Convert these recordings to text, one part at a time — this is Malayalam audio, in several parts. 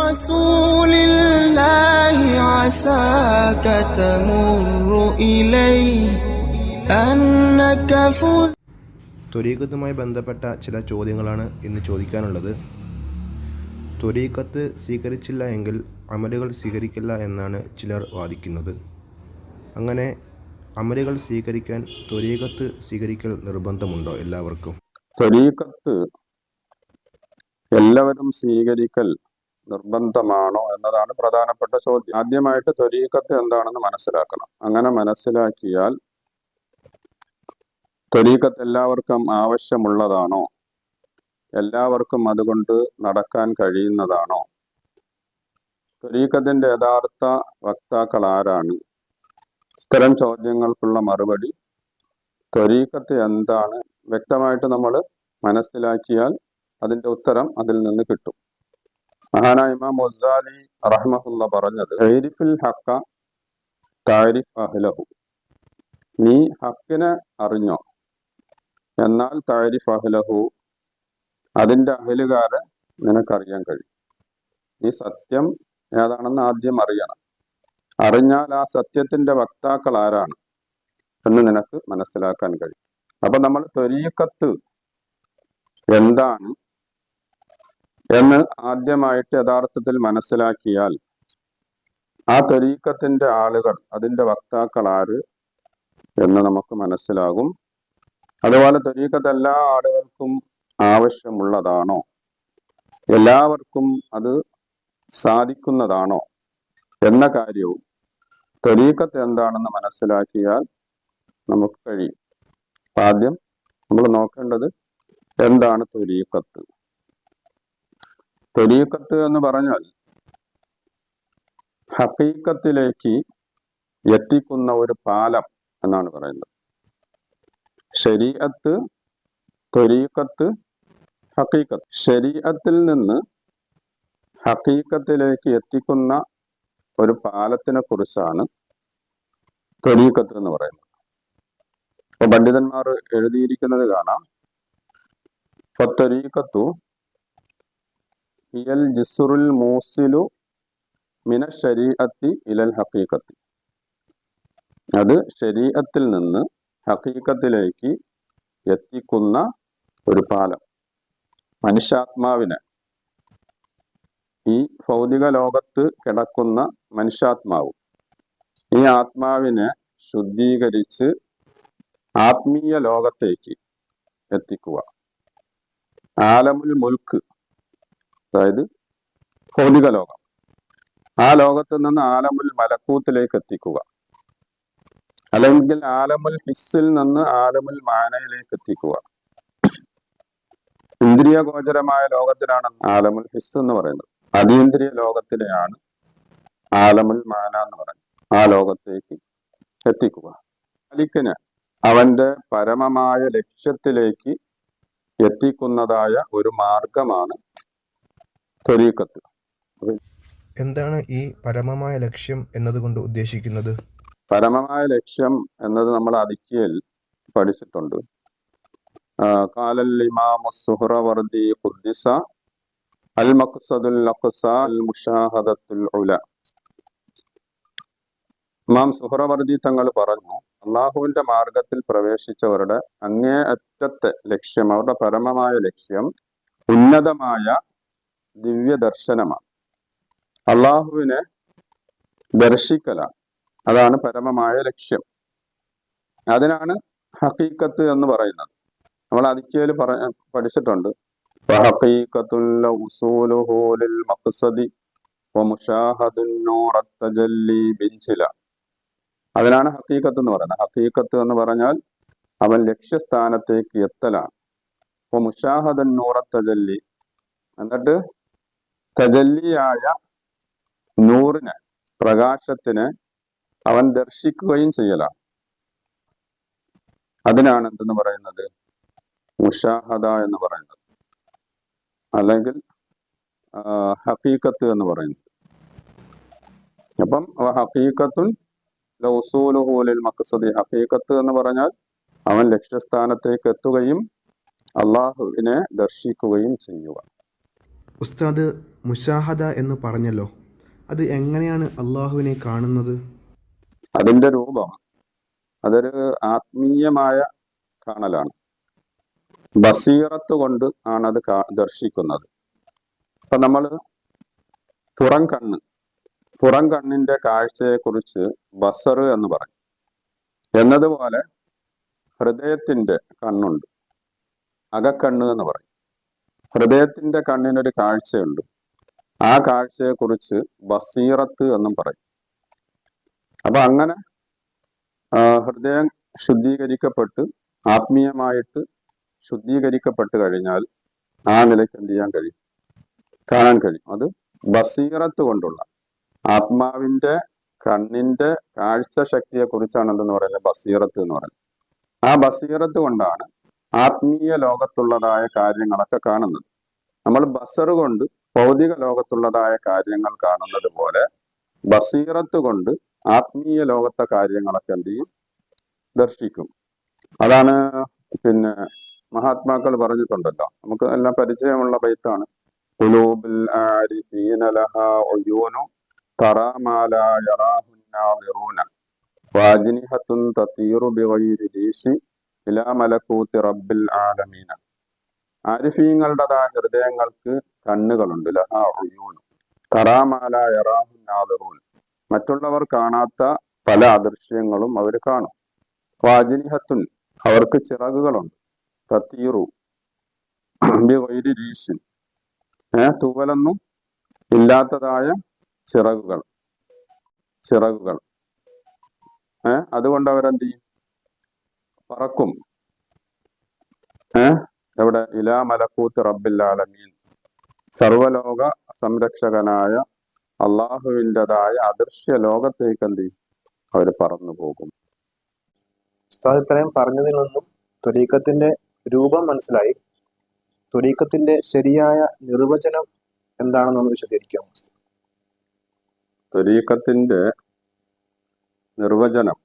رسول الله عساك تمر إلي أنك فزت ത്വരീക്കത്തുമായി ബന്ധപ്പെട്ട ചില ചോദ്യങ്ങളാണ് ഇന്ന് ചോദിക്കാനുള്ളത് ത്വരീക്കത്ത് സ്വീകരിച്ചില്ല എങ്കിൽ അമലുകൾ സ്വീകരിക്കില്ല എന്നാണ് ചിലർ വാദിക്കുന്നത് അങ്ങനെ അമലുകൾ സ്വീകരിക്കാൻ ത്വരീക്കത്ത് സ്വീകരിക്കൽ നിർബന്ധമുണ്ടോ എല്ലാവർക്കും ത്വരീക്കത്ത് എല്ലാവരും സ്വീകരിക്കൽ നിർബന്ധമാണോ എന്നതാണ് പ്രധാനപ്പെട്ട ചോദ്യം. ആദ്യമായിട്ട് ത്വരീക്കത്ത് എന്താണെന്ന് മനസ്സിലാക്കണം. അങ്ങനെ മനസ്സിലാക്കിയാൽ ത്വരീക്കത്ത് എല്ലാവർക്കും ആവശ്യമുള്ളതാണോ? എല്ലാവർക്കും അതുകൊണ്ട് നടക്കാൻ കഴിയുന്നതാണോ? ത്വരീക്കത്തിന്റെ യഥാർത്ഥ വക്താക്കൾ ആരാണ്? ഇത്തരം ചോദ്യങ്ങൾക്കുള്ള മറുപടി ത്വരീക്കത്ത് എന്താണ്? വ്യക്തമായിട്ട് നമ്മൾ മനസ്സിലാക്കിയാൽ അതിന്റെ ഉത്തരം അതിൽ നിന്ന് കിട്ടും. മഹാനായ ഇമാം മൊസാലി റഹ്മഹുല്ല പറഞ്ഞത് ഹൈരിഫുൽ ഹക്ക താരിഫ് അഹ്ലഹു. നീ ഹക്കിനെ അറിഞ്ഞോ? എന്നാൽ താരിഫ് അഹ്ലഹു അതിന്റെ അഹലുകാരെ നിനക്കറിയാൻ കഴിയും. നീ സത്യം ഏതാണെന്ന് ആദ്യം അറിയണം. അറിഞ്ഞാൽ ആ സത്യത്തിന്റെ വക്താക്കൾ ആരാണ് എന്ന് നിനക്ക് മനസ്സിലാക്കാൻ കഴിയും. അപ്പൊ നമ്മൾ ത്വരീക്കത്ത് എന്താണ് എന്ന് ആദ്യമായിട്ട് യഥാർത്ഥത്തിൽ മനസ്സിലാക്കിയാൽ ആ തെരീക്കത്തിന്റെ ആളുകൾ അതിന്റെ വക്താക്കൾ ആര് എന്ന് നമുക്ക് മനസ്സിലാകും. അതുപോലെ തെരീക്കത്ത് എല്ലാ ആളുകൾക്കും ആവശ്യമുള്ളതാണോ? എല്ലാവർക്കും അത് സാധിക്കുന്നതാണോ എന്ന കാര്യവും തെരീക്കത്ത് എന്താണെന്ന് മനസ്സിലാക്കിയാൽ നമുക്ക് കഴിയും. ആദ്യം നമ്മൾ നോക്കേണ്ടത് എന്താണ് ത്വരീക്കത്ത് ത്വരീക്കത്ത് എന്ന് പറഞ്ഞാൽ ഹക്കീക്കത്തിലേക്ക് എത്തിക്കുന്ന ഒരു പാലം എന്നാണ് പറയുന്നത്. ശരീഅത്ത് തൊരീക്കത്ത് ഹക്കീക്കത്ത്. ശരീഅത്തിൽ നിന്ന് ഹക്കീക്കത്തിലേക്ക് എത്തിക്കുന്ന ഒരു പാലത്തിനെ കുറിച്ചാണ് തൊരീക്കത്ത് എന്ന് പറയുന്നത്. അപ്പൊ പണ്ഡിതന്മാർ എഴുതിയിരിക്കുന്നത് കാണാം. ഫത്തരീക്കത്തു ഹിയൽ ജിസുറുൽ മൂസിലു മിന ശരീഅത്തി ഇലൽ ഹക്കീക്കത്തി അത് ശരീഅത്തിൽ നിന്ന് ഹക്കീക്കത്തിലേക്ക് എത്തിക്കുന്ന ഒരു പാലം. മനുഷ്യാത്മാവിനെ ഈ ഭൗതിക ലോകത്ത് കിടക്കുന്ന മനുഷ്യാത്മാവ് ഈ ആത്മാവിനെ ശുദ്ധീകരിച്ച് ആത്മീയ ലോകത്തേക്ക് എത്തിക്കുക. ആലമുൽ മുൽക്ക് അതായത് ഭൗതിക ലോകം. ആ ലോകത്ത് നിന്ന് ആലമുൽ മലക്കൂത്തിലേക്ക് എത്തിക്കുക. അല്ലെങ്കിൽ ആലമുൽ ഹിസ്സിൽ നിന്ന് ആലമുൽ മാനയിലേക്ക് എത്തിക്കുക. ഇന്ദ്രിയ ഗോചരമായ ലോകത്തിനാണ് ആലമുൽ ഹിസ് എന്ന് പറയുന്നത്. അതീന്ദ്രിയ ലോകത്തിനെയാണ് ആലമുൽ മാന എന്ന് പറയുന്നത്. ആ ലോകത്തേക്ക് എത്തിക്കുക. മാലിക്കിന് അവന്റെ പരമമായ ലക്ഷ്യത്തിലേക്ക് എത്തിക്കുന്നതായ ഒരു മാർഗമാണ് ത്വരീക്കത്ത് എന്താണ് ഈ പരമമായ ലക്ഷ്യം എന്നതുകൊണ്ട് ഉദ്ദേശിക്കുന്നത്? പരമമായ ലക്ഷ്യം എന്നത് നമ്മൾ അതിക്കിയൽ പഠിച്ചിട്ടുണ്ട്. കാലൽ ഇമാമു സുഹ്റവർദി ഖുദ്ദിസ അൽ മഖ്സദുൽ അഖ്സ അൽ മുഷാഹദത്തുൽ ഉല. ഇമാം സുഹ്റവർദി തങ്ങൾ പറഞ്ഞു അള്ളാഹുവിന്റെ മാർഗത്തിൽ പ്രവേശിച്ചവരുടെ അങ്ങേ അറ്റത്തെ ലക്ഷ്യം അവരുടെ പരമമായ ലക്ഷ്യം ഉന്നതമായ ദിവ്യ ദർശനമാണ് അള്ളാഹുവിനെ ദർശിക്കലാണ്. അതാണ് പരമമായ ലക്ഷ്യം. അതിനാണ് ഹക്കീക്കത്ത് എന്ന് പറയുന്നത്. നമ്മൾ അതിക്കേൽ പറ പഠിച്ചിട്ടുണ്ട്. അതിനാണ് ഹക്കീക്കത്ത് എന്ന് പറയുന്നത്. ഹക്കീക്കത്ത് എന്ന് പറഞ്ഞാൽ അവൻ ലക്ഷ്യസ്ഥാനത്തേക്ക് എത്തലാണ്. വമുശാഹദുൻ മുഷാഹദൻ നൂറത്തജല്ലി എന്നിട്ട് തജല്ലിയായ നൂറിന് പ്രകാശത്തിന് അവൻ ദർശിക്കുകയും ചെയ്യലാണ് അതിനാണ് എന്തെന്ന് പറയുന്നത്? മുഷാഹദ എന്ന് പറയുന്നത്. അല്ലെങ്കിൽ ഹഖീഖത്ത് എന്ന് പറയുന്നത്. അപ്പം ഹഖീഖത്തുൻ ലൗസൂലുഹൂലിൽ മക്സദി. ഹഖീഖത്ത് എന്ന് പറഞ്ഞാൽ അവൻ ലക്ഷ്യസ്ഥാനത്തേക്ക് എത്തുകയും അള്ളാഹുവിനെ ദർശിക്കുകയും ചെയ്യുക. ഉസ്താദ് മുഷാഹദ എന്ന് പറഞ്ഞല്ലോ. അത് എങ്ങനെയാണ് അള്ളാഹുവിനെ കാണുന്നത്? അതിന്റെ രൂപം അതൊരു ആത്മീയമായ കാണലാണ്. ബസീറത്ത് കൊണ്ട് ആണ് അത് ദർശിക്കുന്നത്. അപ്പൊ നമ്മൾ പുറം കണ്ണ് പുറം കണ്ണിന്റെ കാഴ്ചയെ കുറിച്ച് ബസർ എന്ന് പറയും. എന്നതുപോലെ ഹൃദയത്തിന്റെ കണ്ണുണ്ട്. അകക്കണ്ണ് എന്ന് പറയും. ഹൃദയത്തിന്റെ കണ്ണിനൊരു കാഴ്ചയുണ്ട്. ആ കാഴ്ചയെക്കുറിച്ച് ബസീറത്ത് എന്നും പറയും. അപ്പൊ അങ്ങനെ ഹൃദയം ശുദ്ധീകരിക്കപ്പെട്ട് ആത്മീയമായിട്ട് ശുദ്ധീകരിക്കപ്പെട്ട് കഴിഞ്ഞാൽ ആ നിലയ്ക്ക് എന്ത് ചെയ്യാൻ കഴിയും? കാണാൻ കഴിയും. അത് ബസീറത്ത് കൊണ്ടുള്ള ആത്മാവിന്റെ കണ്ണിന്റെ കാഴ്ച ശക്തിയെ കുറിച്ചാണ് എന്തെന്ന് പറയുന്നത്? ബസീറത്ത് എന്ന് പറയുന്നത്. ആ ബസീറത്ത് കൊണ്ടാണ് ആത്മീയ ലോകത്തുള്ളതായ കാര്യങ്ങളൊക്കെ കാണുന്നത്. നമ്മൾ ബസർ കൊണ്ട് ഭൗതിക ലോകത്തുള്ളതായ കാര്യങ്ങൾ കാണുന്നത് പോലെ ബസീറത്ത് കൊണ്ട് ആത്മീയ ലോകത്തെ കാര്യങ്ങളൊക്കെ എന്ത് ചെയ്യും? ദർശിക്കും. അതാണ് പിന്നെ മഹാത്മാക്കൾ പറഞ്ഞിട്ടുണ്ടല്ലോ. നമുക്ക് എല്ലാം പരിചയമുള്ള ബൈത്താണ് കുലൂബിൽ വാജിനിഹത്തുൻ തത്തീറു ബിഗൈരി റബ്ബിൽ ആലമീന. ആരിഫീങ്ങളുടേതായ ഹൃദയങ്ങൾക്ക് കണ്ണുകളുണ്ട്. കറാമാല യറാഹു മറ്റുള്ളവർ കാണാത്ത പല അദൃശ്യങ്ങളും അവർ കാണും. വാജിനിഹത്തുൻ അവർക്ക് ചിറകുകളുണ്ട്. തത്തീറു രീശിൻ. ഏ തൂവലൊന്നും ഇല്ലാത്തതായ ചിറകുകൾ. ചിറകുകൾ. ഏ അതുകൊണ്ട് അവരെന്ത് ചെയ്യും? പറക്കും. ഏഹ് എവിടെ ഇലാ മലക്കൂത്ത് റബ്ബില്ലാലമീൻ സർവലോക സംരക്ഷകനായ അള്ളാഹുവിന്റെതായ അദൃശ്യ ലോകത്തേക്ക് എന്ത് അവർ പറന്നു പോകും. ഉസ്താദ് ഇത്രയും പറഞ്ഞതിൽ നിന്നും തുലീക്കത്തിന്റെ രൂപം മനസ്സിലായി. തുലീക്കത്തിന്റെ ശരിയായ നിർവചനം എന്താണെന്നൊന്ന് വിശദീകരിക്കാം തുലീക്കത്തിന്റെ നിർവചനം.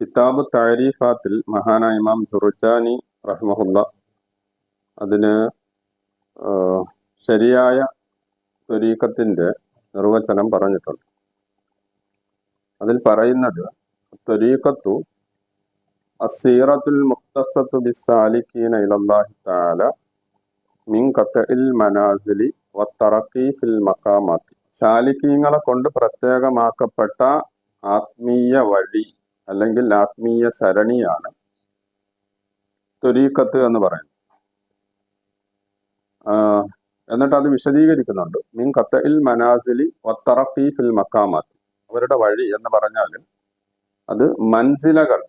കിതാബ് താരീഫാത്തിൽ മഹാനായ ഇമാം ജുറുജാനി റഹ്മഹുല്ല. അതിന് ശരിയായ ത്വരീക്കത്തിന്റെ നിർവചനം പറഞ്ഞിട്ടുണ്ട്. അതിൽ പറയുന്നത് ത്വരീക്കത്തു അസീറത്തുൽ മുഖ്തസത്തു ബിസാലിക്കീന ഇലല്ലാഹി തആല മിൻ കത്തഇൽ മനാസിലി വത്തറഖി ഫിൽ മഖാമാത്തി. സാലിക്കീങ്ങളെ കൊണ്ട് പ്രത്യേകമാക്കപ്പെട്ട ആത്മീയ വഴി അല്ലെങ്കിൽ ആത്മീയ സരണിയാണ് ത്വരീക്കത്ത് എന്ന് പറയുന്നത് എന്നിട്ട് അത് വിശദീകരിക്കുന്നുണ്ട്. മിൻ ഖത്തഇൽ മനാസിലി ഒത്തറഫി ഫിൽ മക്കാമാത്തി അവരുടെ വഴി എന്ന് പറഞ്ഞാൽ അത് മൻസിലകൾ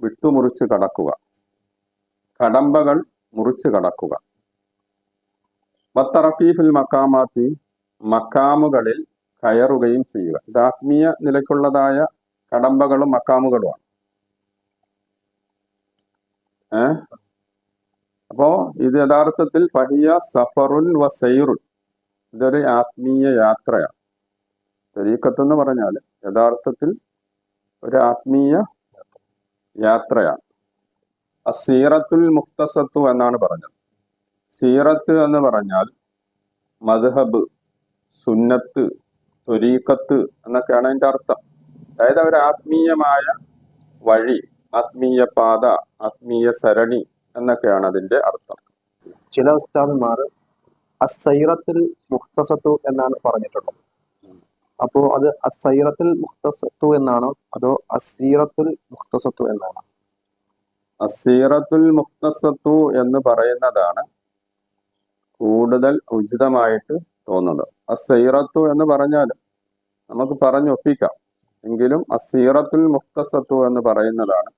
വിട്ടുമുറിച്ച് കടക്കുക. കടമ്പകൾ മുറിച്ച് കടക്കുക. വത്തറഫി ഫിൽ മക്കാമാത്തി മക്കാമുകളിൽ കയറുകയും ചെയ്യുക. ഇത് ആത്മീയ നിലയ്ക്കുള്ളതായ കടമ്പകളും മക്കാമുകളുമാണ് അപ്പോ ഇത് യഥാർത്ഥത്തിൽ ഫഹിയ സഫറുൻ വ ഇതൊരു ആത്മീയ യാത്രയാണ്. തെരീക്കത്ത് എന്ന് പറഞ്ഞാൽ യഥാർത്ഥത്തിൽ ഒരു ആത്മീയ യാത്രയാണ്. സീറത്തുൽ മുഖ്തസത്തു എന്നാണ് പറഞ്ഞത്. സീറത്ത് എന്ന് പറഞ്ഞാൽ മദ്ഹബ് സുന്നത്ത് ത്വരീക്കത്ത് എന്നൊക്കെയാണ് അതിന്റെ അർത്ഥം. അതായത് ഒരു ആത്മീയമായ വഴി ആത്മീയ പാത ആത്മീയ സരണി എന്നൊക്കെയാണ് അതിന്റെ അർത്ഥം. ചില ഉസ്താദന്മാർ അസൈറത്തിൽ മുഖ്തസത്തു എന്നാണ് പറഞ്ഞിട്ടുള്ളത് അപ്പോ അത് അസൈറത്തിൽ മുഖ്തസത്തു എന്നാണോ? അതോ അസീറത്തുൽ മുഖ്തസത്തു എന്നാണോ? അസീറത്തുൽ മുഖ്തസത്തു എന്ന് പറയുന്നതാണ് കൂടുതൽ ഉചിതമായിട്ട് തോന്നുന്നത്. അസൈറത്തു എന്ന് പറഞ്ഞാൽ നമുക്ക് പറഞ്ഞൊപ്പിക്കാം. എങ്കിലും അസീറത്തുൽ മുഖ്തസത്തു എന്ന് പറയുന്നതാണ്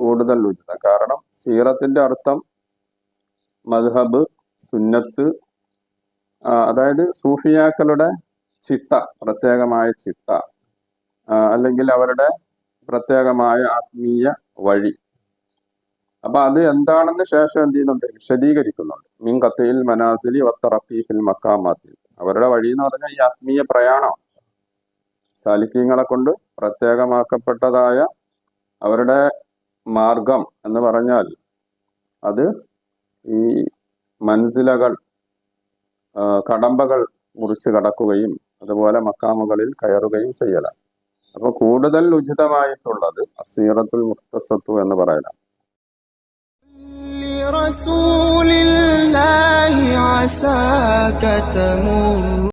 കൂടുതൽ ഉചിതം. കാരണം സീറത്തിന്റെ അർത്ഥം മദ്ഹബ് സുന്നത്ത് അതായത് സൂഫിയാക്കളുടെ ചിട്ട പ്രത്യേകമായ ചിട്ട അല്ലെങ്കിൽ അവരുടെ പ്രത്യേകമായ ആത്മീയ വഴി. അപ്പൊ അത് എന്താണെന്ന് ശേഷം എന്ത് ചെയ്യുന്നുണ്ട്? വിശദീകരിക്കുന്നുണ്ട്. മിൻ കത്തയിൽ മനാസിലി വത്തറഫീഫിൽ മക്കാമാത്തിൽ അവരുടെ വഴി എന്ന് പറഞ്ഞാൽ ഈ ആത്മീയ പ്രയാണം സാലിക്കീങ്ങളെ കൊണ്ട് പ്രത്യേകമാക്കപ്പെട്ടതായ അവരുടെ മാർഗം എന്ന് പറഞ്ഞാൽ അത് ഈ മൻസിലകൾ ആ, കടമ്പകൾ മുറിച്ച് കടക്കുകയും അതുപോലെ മക്കാമുകളിൽ കയറുകയും ചെയ്യലാണ് അപ്പൊ കൂടുതൽ ഉചിതമായിട്ടുള്ളത് അസീറത്തുൽ മുഖ്തസത്തു എന്ന് പറയലാണ് لرسول الله عساك تمر